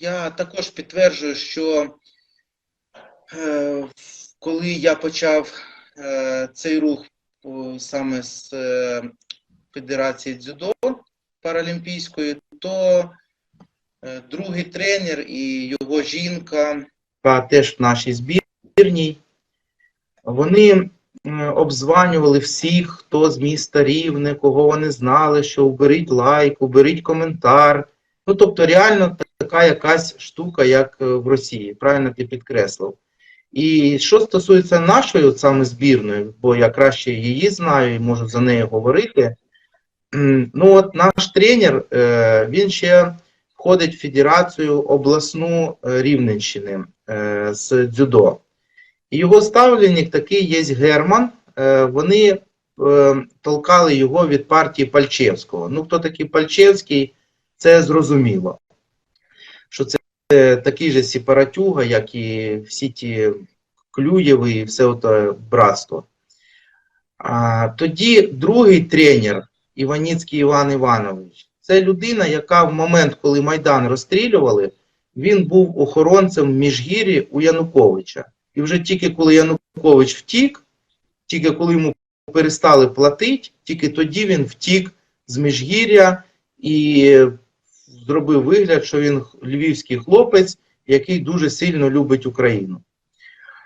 я також підтверджую, що е, коли я почав е, цей рух саме з е, Федерації дзюдо паралімпійської, то другий тренер і його жінка, теж в нашій збірній, вони обзванювали всіх, хто з міста Рівне, кого вони знали, що уберіть лайк, уберіть коментар. Ну, тобто, реально така якась штука, як е, в Росії, правильно ти підкреслив. І що стосується нашої от саме збірної, бо я краще її знаю і можу за нею говорити. Ну, от наш тренер, е, він ще входить в Федерацію обласну е, Рівненщини з дзюдо. І його ставленник такий є Герман. Вони толкали його від партії Пальчевського. Ну, хто такий Пальчевський, це зрозуміло. Що це е, такий же сепаратюга, як і всі ті Клюєви і все ото братство. А, тоді другий тренер Іваніцький Іван Іванович. Це людина, яка в момент, коли Майдан розстрілювали, він був охоронцем в Міжгір'ї у Януковича. І вже тільки коли Янукович втік, тільки коли йому перестали платити, тільки тоді він втік з Міжгір'я і зробив вигляд, що він львівський хлопець, який дуже сильно любить Україну.